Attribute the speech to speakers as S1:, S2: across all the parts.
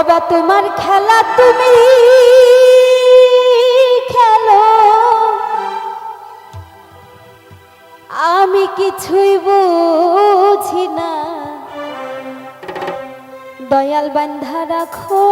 S1: বাবা তোমার খেলা তুমি খেলো। আমি কিছুই বুঝি না। দয়াল বান্ধা রাখো।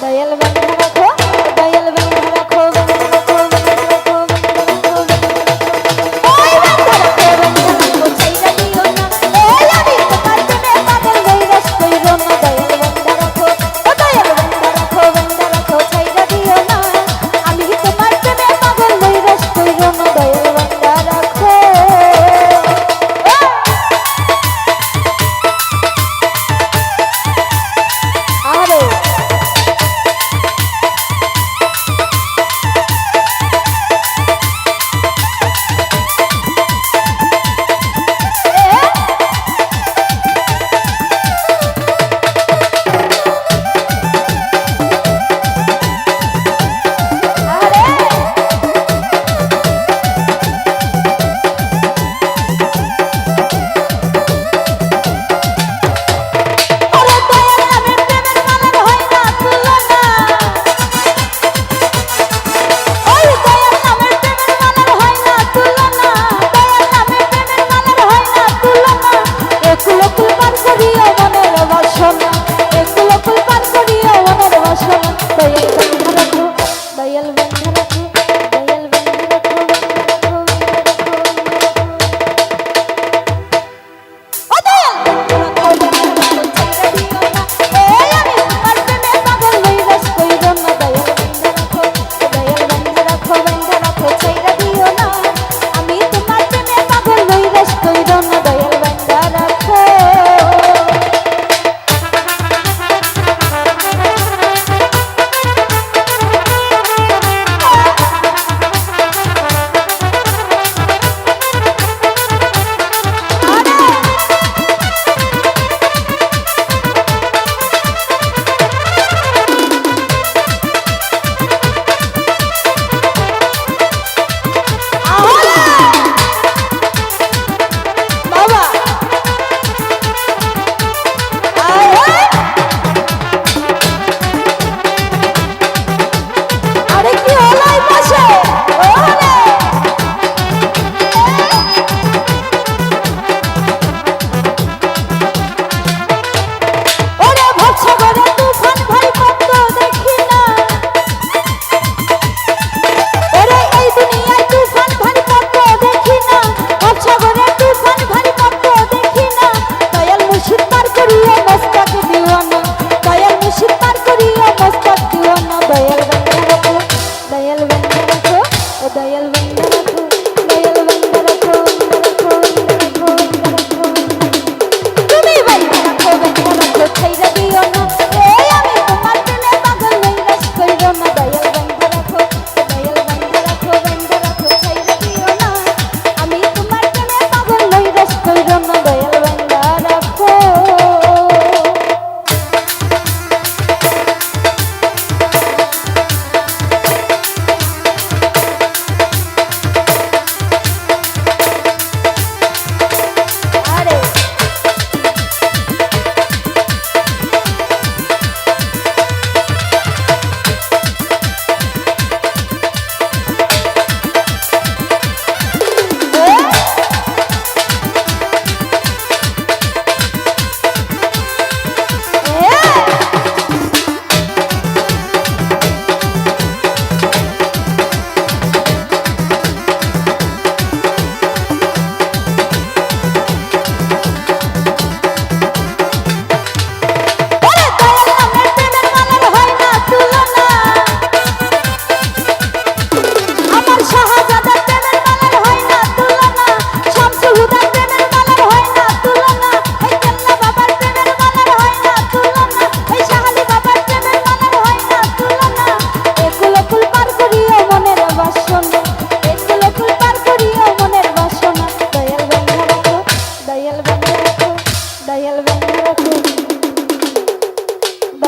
S1: দয়াল বন্ধু y el